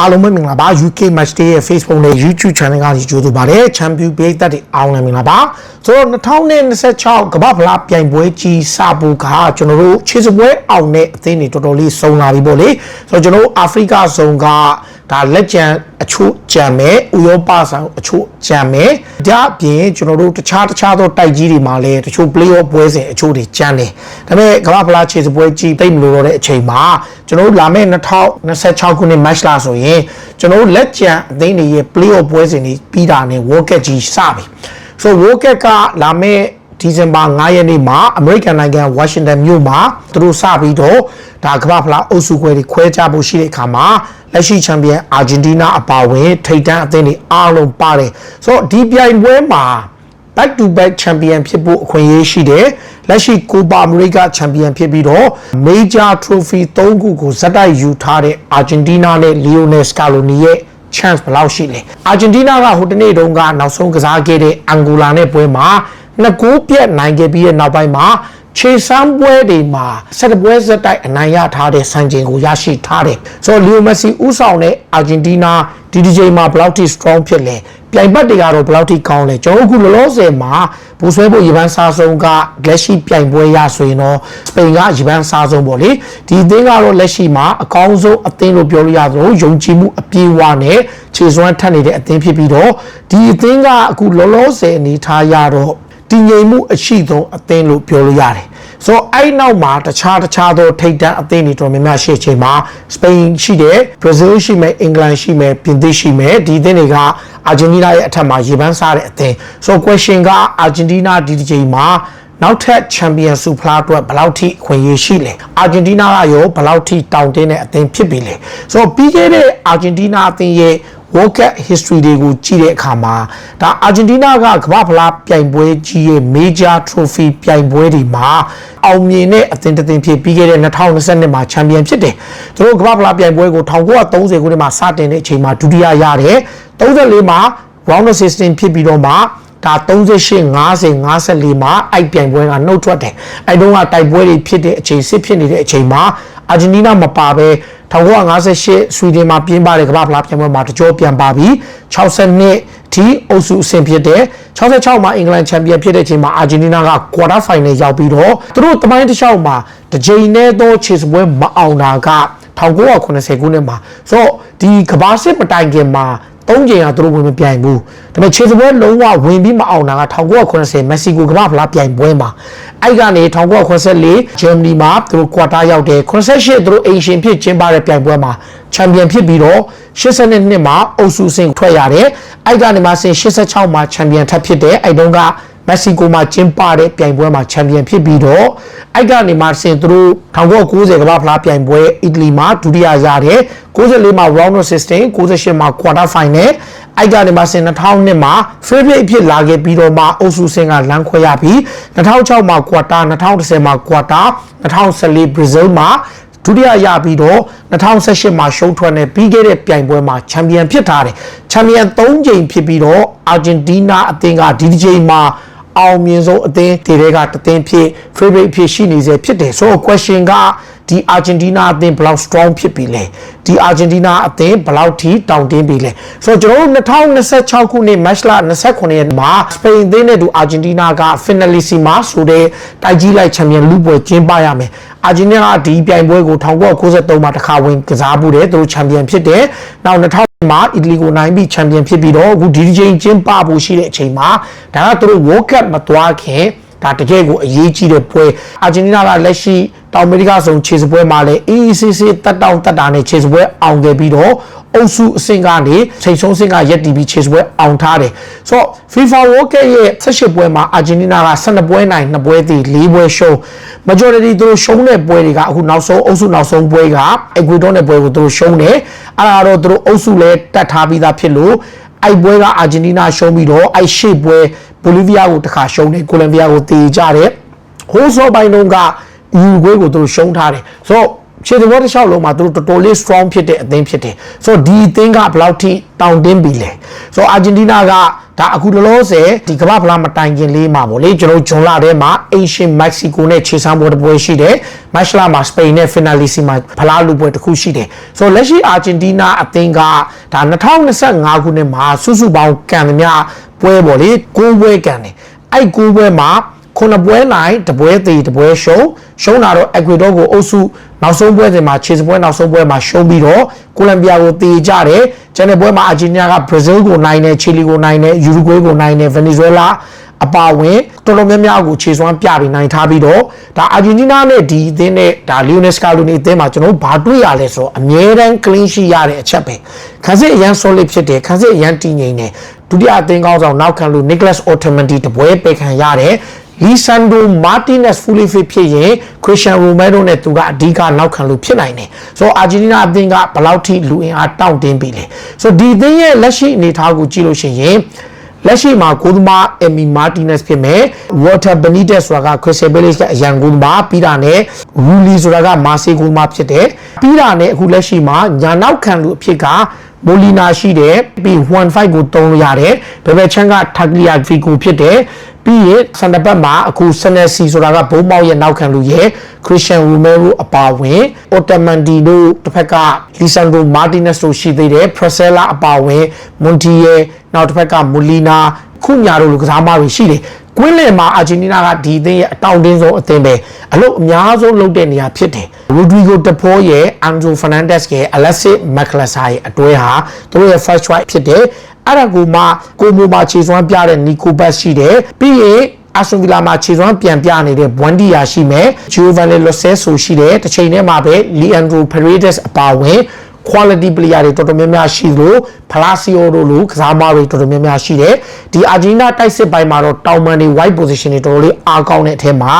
အားလုံးပဲမင်္ဂလာပါ UK Match Day ရဲ့ Facebook နဲ့ YouTube Channel ကနေကြိုဆိုပါရစေ။ Champion ပေးသက်တွေအားလုံးလည်းမင်္ဂလာပါ။ဆိုတော့2026ကမ္ဘာဖလားပြိုင်ပွဲကြီးစဖို့ကကျွန်တော်တို့ခြေစပွဲအောင်တဲ့အသင်းတွေတော်တော်လေးစုံလာပြီပေါ့လေ။ဆိုတော့ကျွန်တော်တို့အာဖရိကဇုံက ဒါလက်ကျန်အချို့ကြံမယ်ဥရောပဆောင်အချို့ကြံမယ်ဒါအပြင်ကျွန်တော်တို့တခြားတခြားသောတိုက်ကြီးတွေမှာလည်းတချို့ play off ပွဲစဉ်အချို့တွေကြံတယ်ဒါပေမဲ့ကမ္ဘာဖလားခြေစပွဲကြီးတိတ်မလို့တော့တဲ့အချိန်မှာကျွန်တော်တို့လာမယ့်2026ခုနှစ် match လာဆိုရင်ကျွန်တော်တို့လက်ကျန်အသင်းတွေရဲ့ play off ပွဲစဉ်တွေပြီးတာနဲ့ World Cup ကြီးစပြီဆို World Cup ကလာမယ့် ဒီဇင်ဘာ9ရက်နေ့မှာအမေရိကန်နိုင်ငံဝါရှင်တန်မြို့မှာသူတို့စပြီးတော့ဒါကမ္ဘာဖလားအုပ်စုခွဲတွေခွဲခြားဖို့ရှိတဲ့အခါမှာလက်ရှိချန်ပီယံအာဂျင်တီးနားအပါအဝင်ထိပ်တန်းအသင်းတွေအားလုံးပါတယ်ဆိုတော့ဒီပြိုင်ပွဲမှာ back to back champion ဖြစ်ဖို့အခွင့်အရေးရှိတယ်လက်ရှိကိုပါအမေရိက champion ဖြစ်ပြီးတော့ major trophy 3ခုကိုဇက်တိုက်ယူထားတဲ့အာဂျင်တီးနားနဲ့ Lionel Scaloni ရဲ့ chance ဘယ်လောက်ရှိလဲအာဂျင်တီးနားကဟိုတနေ့တုန်းကနောက်ဆုံးကစားခဲ့တဲ့အန်ဂိုလာနဲ့ပွဲမှာ နှစ်ကူပြက်နိုင်ခဲ့ပြီးတဲ့နောက်ပိုင်းမှာခြေစမ်းပွဲတွေမှာဆက်ပွဲစက်တိုက်အနိုင်ရထားတဲ့စံချိန်ကိုရရှိထားတယ်ဆိုတော့လီယိုမက်ဆီဥဆောင်တဲ့အာဂျင်တီးနားဒီဒီချိန်မှာဘယ်လောက်ထိ strong ဖြစ်လဲပြိုင်ဘက်တွေကတော့ဘယ်လောက်ထိကောင်းလဲကျွန်တော်တို့အခုလောလောဆယ်မှာဘူဆွဲဖို့ရေပန်းစားဆုံးကလက်ရှိပြိုင်ပွဲရဆိုရင်တော့စပိန်ကရေပန်းစားဆုံးပေါ့လေဒီအသင်းကတော့လက်ရှိမှာအကောင်းဆုံးအသင်းလို့ပြောလို့ရသလိုယုံကြည်မှုအပြည့်အဝနဲ့ခြေစွမ်းထက်နေတဲ့အသင်းဖြစ်ပြီးတော့ဒီအသင်းကအခုလောလောဆယ်အနေထားရတော့ တည်ငြိမ်မှုအရှိဆုံးအသင်းလို့ပြောလို့ရတယ်။ဆိုတော့အဲ့နောက်မှာတခြားတခြားသောထိပ်တန်းအသင်းတွေတော်များများရှိချိန်မှာစပိန်ရှိတယ်၊ဘရာဇီးရှိမယ်၊အင်္ဂလန်ရှိမယ်၊ပြင်သစ်ရှိမယ်ဒီအသင်းတွေကအာဂျင်တီးနားရဲ့အထက်မှာရေပန်းစားတဲ့အသင်း။ဆိုတော့ question ကအာဂျင်တီးနားဒီဒီချိန်မှာ နောက်ထပ်ချန်ပီယံဆုဖလားအတွက်ဘယ်လောက်ထိခွင့်ရရှိလဲအာဂျင်တီးနားကရောဘယ်လောက်ထိတောင်းတင်းတဲ့အသင်းဖြစ်ပြီလဲဆိုတော့ပြီးခဲ့တဲ့အာဂျင်တီးနားအသင်းရဲ့ World Cup history တွေကိုကြည့်တဲ့အခါမှာဒါအာဂျင်တီးနားကကမ္ဘာဖလားပြိုင်ပွဲကြီးရဲ့ major trophy ပြိုင်ပွဲတွေမှာအောင်မြင်တဲ့အသင်းတစ်သင်းဖြစ်ပြီးခဲ့တဲ့2022မှာချန်ပီယံဖြစ်တယ်။သူတို့ကမ္ဘာဖလားပြိုင်ပွဲကို1930ခုနှစ်မှာစတင်တဲ့အချိန်မှာဒုတိယရတယ်။34မှာ round of 16ဖြစ်ပြီးတော့မှ ဒါ38 50 54မှာအိုက်ပြိုင်ပွဲကနှုတ်ထွက်တယ်အဲ့တုန်းကတိုက်ပွဲတွေဖြစ်တဲ့အချိန်စစ်ဖြစ်နေတဲ့အချိန်မှာအာဂျင်တီးနားမပါဘဲ1958ဆွီဒင်မှာပြင်းပတဲ့ကမ္ဘာဖလားပြိုင်ပွဲမှာတကြောပြန်ပါပြီး62ထိအုပ်စုအဆင့်ဖြစ်တဲ့66မှာအင်္ဂလန်ချန်ပီယံဖြစ်တဲ့အချိန်မှာအာဂျင်တီးနားကကွာတာဖိုင်နယ်ရောက်ပြီးတော့သူတို့တမိုင်းတစ်လျှောက်မှာတစ်ကြိမ်နဲ့သောခြေစပွဲမအောင်တာက1980ခုနှစ်မှာဆိုတော့ဒီကမ္ဘာစစ်မတိုင်ခင်မှာ သုံးချိန်ကသူတို့ဝင်မပြိုင်ဘူးဒါပေမဲ့ခြေစပွဲလုံးဝဝင်ပြီးမအောင်တာက1980မက္ဆီကိုကမ္ဘာဖလားပြိုင်ပွဲမှာအဲ့ကနေ1984ဂျာမနီမှာသူတို့ကွာတာရောက်တယ်88သူတို့အိမ်ရှင်ဖြစ်ကျင်းပတဲ့ပြိုင်ပွဲမှာချန်ပီယံဖြစ်ပြီးတော့82နှစ်မှာအုပ်စုဆင့်ထွက်ရတယ်အဲ့ကနေမှဆင့်86မှာချန်ပီယံထပ်ဖြစ်တယ်အဲ့တုန်းက မက္ဆီကိုမှာကျင်းပတဲ့ပြိုင်ပွဲမှာချန်ပီယံဖြစ်ပြီးတော့အဲ့ကနေမှဆင်သူတို့1990ကမ္ဘာဖလားပြိုင်ပွဲအီတလီမှာဒုတိယရတယ်94မှာ round of 16 98မှာ quarter final အဲ့ကနေမှဆင်2002မှာ favorite အဖြစ်လာခဲ့ပြီးတော့မှအုပ်စုဆင့်ကလမ်းခွဲရပြီး2006မှာ quarter 2010မှာ quarter 2014 Brazil မှာဒုတိယရပြီးတော့2018မှာရှုံးထွက်နေပြီးခဲ့တဲ့ပြိုင်ပွဲမှာချန်ပီယံဖြစ်ထားတယ်ချန်ပီယံ၃ချိန်ဖြစ်ပြီးတော့အာဂျင်တီးနားအသင်းကဒီဒီချိန်မှာ အောင်မြင်ဆုံးအသင်းတွေကတသင်းဖြစ် favorite ဖြစ်ရှိနေစေဖြစ်တယ်ဆိုတော့ question ကဒီအာဂျင်တီးနားအသင်းဘယ်လောက် strong ဖြစ်ပြီလဲဒီအာဂျင်တီးနားအသင်းဘယ်လောက်ထိတောင်တင်းပြီလဲဆိုတော့ကျွန်တော်တို့2026ခုနှစ် match လ29ရက်မှာစပိန်အသင်းနဲ့တူအာဂျင်တီးနားက finalissima ဆိုတဲ့တိုက်ကြီးလိုက်ချန်ပီယံလူပွဲကျင်းပရမယ် အာဂျင်တီးနားကဒီပြိုင်ပွဲကို1993မှာတစ်ခါဝင်ကစားမှုတယ်သူတို့ချန်ပီယံဖြစ်တယ်နောက်2000မှာအီတလီကိုနိုင်ပြီးချန်ပီယံဖြစ်ပြီးတော့အခုဒီဒီချိန်ကျင်းပဖို့ရှိတဲ့အချိန်မှာဒါကသူတို့ World Cup မသွားခင်ဒါတကယ်ကိုအရေးကြီးတဲ့ပွဲအာဂျင်တီးနားကလက်ရှိ တောင်အမေရိကဆုံးခြေစပွဲမှာလည်း EECC တက်တောင်တက်တာနဲ့ခြေစပွဲအောင်ခဲ့ပြီးတော့အုပ်စုအဆင့်ကနေချိန်ဆုံးအဆင့်ကရက်တီပြီးခြေစပွဲအောင်ထားတယ်ဆိုတော့ FIFA World Cup ရဲ့18ပွဲမှာအာဂျင်တီးနားက12ပွဲနိုင်2ပွဲတည်4ပွဲရှုံး majority သူတို့ရှုံးတဲ့ပွဲတွေကအခုနောက်ဆုံးအုပ်စုနောက်ဆုံးပွဲက Ecuador နဲ့ပွဲကိုသူတို့ရှုံးတယ်အဲ့ဒါတော့သူတို့အုပ်စုလဲတက်ထားပြီးသားဖြစ်လို့အဲ့ပွဲကအာဂျင်တီးနားရှုံးပြီးတော့အဲ့ရှေ့ပွဲဘိုလီးဗီးယားကိုတစ်ခါရှုံးတယ်ကိုလံဘီယာကိုတည်ကြတယ်ဟိုးစောပိုင်းတုန်းက ယူဂွေးကိုသူတို့ရှုံးထားတယ်ဆိုတော့ခြေသဘောတစ်လျှောက်လုံးမှာသူတို့တော်တော်လေး strong ဖြစ်တဲ့အသင်းဖြစ်တယ်ဆိုတော့ဒီအသင်းကဘယ်လောက်ထိတောင်းတင်းပြီလဲဆိုတော့အာဂျင်တီးနားကဒါအခုလောလောဆယ်ဒီကမ္ဘာဖလားမတိုင်ခင်လေးမှာပေါ့လေကျွန်တော်ဂျွန်လာထဲမှာ Asian Mexico နဲ့ခြေစမ်းပွဲတစ်ပွဲရှိတယ်မတ်လမှာ Spain နဲ့ finalissima မှာဖလားလူပွဲတစ်ခုရှိတယ်ဆိုတော့လက်ရှိအာဂျင်တီးနားအသင်းကဒါ2025ခုနှစ်မှာစုစုပေါင်းကန်သမျှပွဲပေါ့လေ9ပွဲကန်တယ်အဲ့9ပွဲမှာ ခုနှစ်ပွဲနိုင်တပွဲသေးတပွဲရှုံးရှုံးတာတော့အက်ကွေဒေါကိုအုပ်စုနောက်ဆုံးပွဲစဉ်မှာခြေစပွဲနောက်ဆုံးပွဲမှာရှုံးပြီးတော့ကိုလံဘီယာကိုတေကြတယ်ကျန်တဲ့ပွဲမှာအာဂျင်တီးနားကဘရာဇီးကိုနိုင်တယ်ချီလီကိုနိုင်တယ်ယူရူဂွေးကိုနိုင်တယ်ဗင်နီဇွဲလားအပါဝင်တော်တော်များများကိုခြေစွမ်းပြပြီးနိုင်ထားပြီးတော့ဒါအာဂျင်တီးနားနဲ့ဒီအသင်းနဲ့ဒါလီယိုနက်စကာလိုနီအသင်းမှာကျွန်တော်ဘာတွေ့ရလဲဆိုတော့အမြဲတမ်း clean sheet ရတဲ့အချက်ပဲခန်းစစ်အရန် solid ဖြစ်တယ်ခန်းစစ်အရန်တည်ငြိမ်တယ်ဒုတိယအသင်းကောင်းဆောင်နောက်ခံလူ Nicholas Otamendi တပွဲပေခံရတယ် လီဆန်ဒိုမာတီနက်ဖူလီဖီဖြစ်ရင်ခရစ်ရှန်ရိုမဲဒိုနဲ့သူကအဓိကနောက်ခံလို့ဖြစ်နိုင်တယ်။ဆိုတော့အာဂျင်တီးနားအသင်းကဘယ်လောက်ထိလူအင်အားတောင့်တင်းပြီလဲ။ဆိုတော့ဒီအသင်းရဲ့လက်ရှိအနေအထားကိုကြည့်လို့ရှိရင်လက်ရှိမှာကိုသမားအမီမာတီနက်ဖြစ်မယ်ဝါတာဘနီတက်ဆိုတာကခရစ်စဘယ်လစ်ကအရန်ကိုသမားပြီးတာနဲ့ရူလီဆိုတာကမာဆေကိုသမားဖြစ်တယ်ပြီးတာနဲ့အခုလက်ရှိမှာညာနောက်ခံလူအဖြစ်ကမိုလီနာရှိတယ်ပြီး15ကိုတုံးလို့ရတယ်ဘယ်ဘက်ချမ်းကထက်ကလီယာဖီကိုဖြစ်တယ် ပြီးရင်စန်တပတ်မှာအခုဆနက်စီဆိုတာကဘုံမောက်ရဲ့နောက်ခံလူရဲ့ခရစ်စတန်ရူမဲရိုအပါဝင်အော်တမန်ဒီတို့တစ်ဖက်ကလီဆန်ဒိုမာတီနက်တို့ရှိသေးတယ်ဖရက်ဆဲလာအပါဝင်မွန်တီရဲ့နောက်တစ်ဖက်ကမူလီနာခုညာတို့လူကစားမတွေရှိတယ်ကွင်းလယ်မှာအာဂျင်တီးနားကဒီအသင်းရဲ့အတောင်တင်းဆုံးအသင်းပဲအလို့အများဆုံးလုပ်တဲ့နေရာဖြစ်တယ်။ရိုဒရီဂိုတဖိုးရဲ့အန်ဂျိုဖာနန်ဒက်စ်ရဲ့အလက်စစ်မက်ကလဆာရဲ့အတွဲဟာသူတို့ရဲ့ first choice ဖြစ်တယ်။ အဲ့ဒါကိုမှကိုမိုမာခြေစွမ်းပြတဲ့နီကိုဘတ်ရှိတယ်။ပြီးရင်အဆွန်ဗီလာမှာခြေစွမ်းပြန်ပြနေတဲ့ဘွမ်ဒီယာရှိမယ်။ဂျိုဗန်လေလိုဆဲဆိုရှိတယ်။တစ်ချိန်တည်းမှာပဲလီအန်ဒရိုဖရီဒက်စ်အပါဝင် quality player တွေတော်တော်များများရှိလို့ဖလာစီယိုတို့လိုကစားမတွေတော်တော်များများရှိတယ်ဒီအာဂျင်တီးနားတိုက်စစ်ပိုင်းမှာတော့တောင်မန်တွေ wide position တွေတော်တော်လေးအားကောင်းတဲ့အထက်မှာ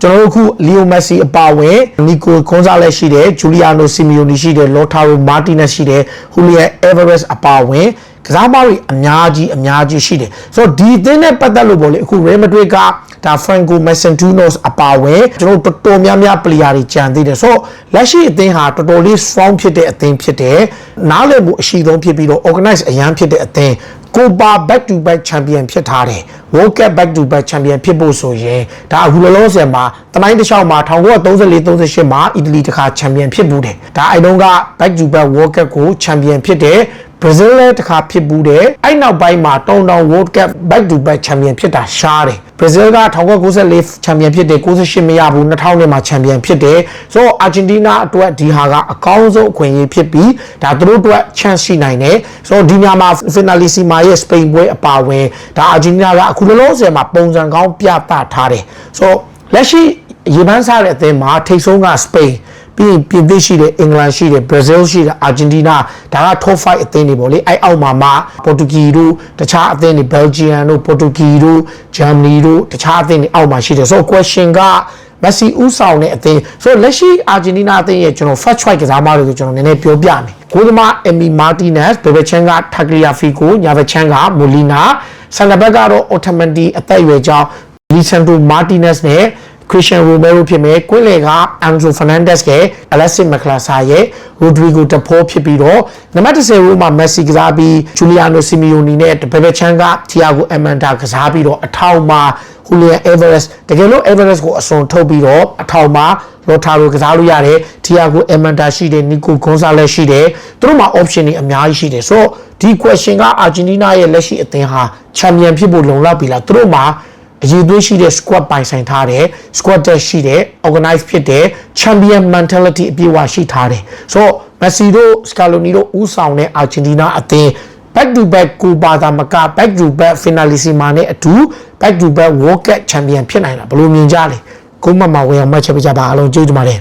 ကျွန်တော်တို့အခုလီယိုမက်ဆီအပါဝင်နီကိုကွန်ဇာလက်ရှိတယ်ဂျူလီယာနိုစီမီယိုနီရှိတယ်လော်တာရိုမာတီနက်ရှိတယ်ဟူလီယန်အေဗာရက်စ်အပါဝင် ကစားမတွေအများကြီးအများကြီးရှိတယ်ဆိုတော့ဒီအသင်းနဲ့ပတ်သက်လို့ပေါ့လေအခု Real Madrid ကဒါ Franco Masentunos အပါဝင်ကျွန်တော်တော်တော်များများ player တွေကြံသေးတယ်ဆိုတော့လက်ရှိအသင်းဟာတော်တော်လေး strong ဖြစ်တဲ့အသင်းဖြစ်တယ်နားလည်မှုအရှိဆုံးဖြစ်ပြီးတော့ organize အရန်ဖြစ်တဲ့အသင်းကိုပါ back to back champion ဖြစ်ထားတယ် World Cup back to back champion ဖြစ်ဖို့ဆိုရင်ဒါအခုလောလောဆယ်မှာတနိုင်းတစ်လျှောက်မှာ1934 38မှာအီတလီတစ်ခါ champion ဖြစ်ဘူးတယ်ဒါအဲ့တုန်းက back to back World Cup ကို champion ဖြစ်တယ် ဘရာဇီးလည်းတစ်ခါဖြစ်ဘူးတယ်အဲ့နောက်ပိုင်းမှာတောင်တောင် World Cup back to back champion ဖြစ်တာရှားတယ်ဘရာဇီးက1994 champion ဖြစ်တယ်98မရဘူး2000နဲ့မှာ champion ဖြစ်တယ်ဆိုတော့အာဂျင်တီးနားအတွက်ဒီဟာကအကောင်းဆုံးအခွင့်အရေးဖြစ်ပြီးဒါသူတို့အတွက် chance ရှိနိုင်တယ်ဆိုတော့ဒီညမှာ finalissima ရဲ့ Spain ပွဲအပါဝင်ဒါအာဂျင်တီးနားကအခုလောလောဆယ်မှာပုံစံကောင်းပြသထားတယ်ဆိုတော့လက်ရှိရေပန်းစားတဲ့အသင်းမှာထိတ်ဆုံးက Spain ပြီးရင်ပြင်သစ်ရှိတယ်အင်္ဂလန်ရှိတယ်ဘရာဇီးရှိတယ်အာဂျင်တီးနာဒါက top 5အသင်းတွေပေါ့လေအဲ့အောက်မှာမှပေါ်တူဂီတို့တခြားအသင်းတွေဘယ်လ်ဂျီယမ်တို့ပေါ်တူဂီတို့ဂျာမနီတို့တခြားအသင်းတွေအောက်မှာရှိတယ်ဆိုတော့ question ကမက်ဆီဦးဆောင်တဲ့အသင်းဆိုတော့လက်ရှိအာဂျင်တီးနာအသင်းရဲ့ကျွန်တော် first choice ကစားမတွေကိုကျွန်တော်နည်းနည်းပြောပြမယ်ကိုသမားအမီမာတီနက်ဘယ်ဘက်ချန်ကထက်ကလီယာဖီကိုညာဘက်ချန်ကမိုလီနာဆန်နဘက်ကတော့အော်တမန်တီအသက်အရွယ်ကြောင့်လီဆန်ဒိုမာတီနက်နဲ့ ခရစ်ရှန်ရိုမဲရိုဖြစ်မယ်ကွင်းလေကအန်ဒရိုဖာနန်ဒက်စ်ရဲ့အလက်စစ်မကလာဆာရဲ့ရိုဒရီဂိုတဖိုးဖြစ်ပြီးတော့နံပါတ်10ရိုမှာမက်ဆီကစားပြီးဂျူလီယာနိုစီမီယိုနီနဲ့ဘယ်ဘက်ချန်ကတီယာဂိုအမန်ဒါကစားပြီးတော့အထောက်မှာဟူလီယန်အေဗာရက်စ်တကယ်လို့အေဗာရက်စ်ကိုအစွန်ထုတ်ပြီးတော့အထောက်မှာလော်တာရိုကစားလို့ရတယ်တီယာဂိုအမန်ဒါရှိတယ်နီကိုဂွန်ဆာလက်ရှိတယ်သူတို့မှာ option တွေအများကြီးရှိတယ်ဆိုတော့ဒီ question ကအာဂျင်တီးနားရဲ့လက်ရှိအသင်းဟာချန်ပီယံဖြစ်ဖို့လုံလောက်ပြီလားသူတို့မှာ အရေးသွေးရှိတဲ့ squad ပိုင်ဆိုင်ထားတယ် squad တက်ရှိတယ် organize ဖြစ်တယ် champion mentality အပြည့်အဝရှိထားတယ်ဆိုတော့ Messi တို့ Scaloni တို့ဦးဆောင်တဲ့ Argentina အသင်း back to back ကိုပါတာမက back to back finalissima နဲ့အတူ back to back World Cup champion ဖြစ်နိုင်တာဘယ်လိုမြင်ကြလဲကိုမမဝေအောင်မှတ်ချက်ပြကြပါအားလုံးကျေးဇူးတင်ပါတယ်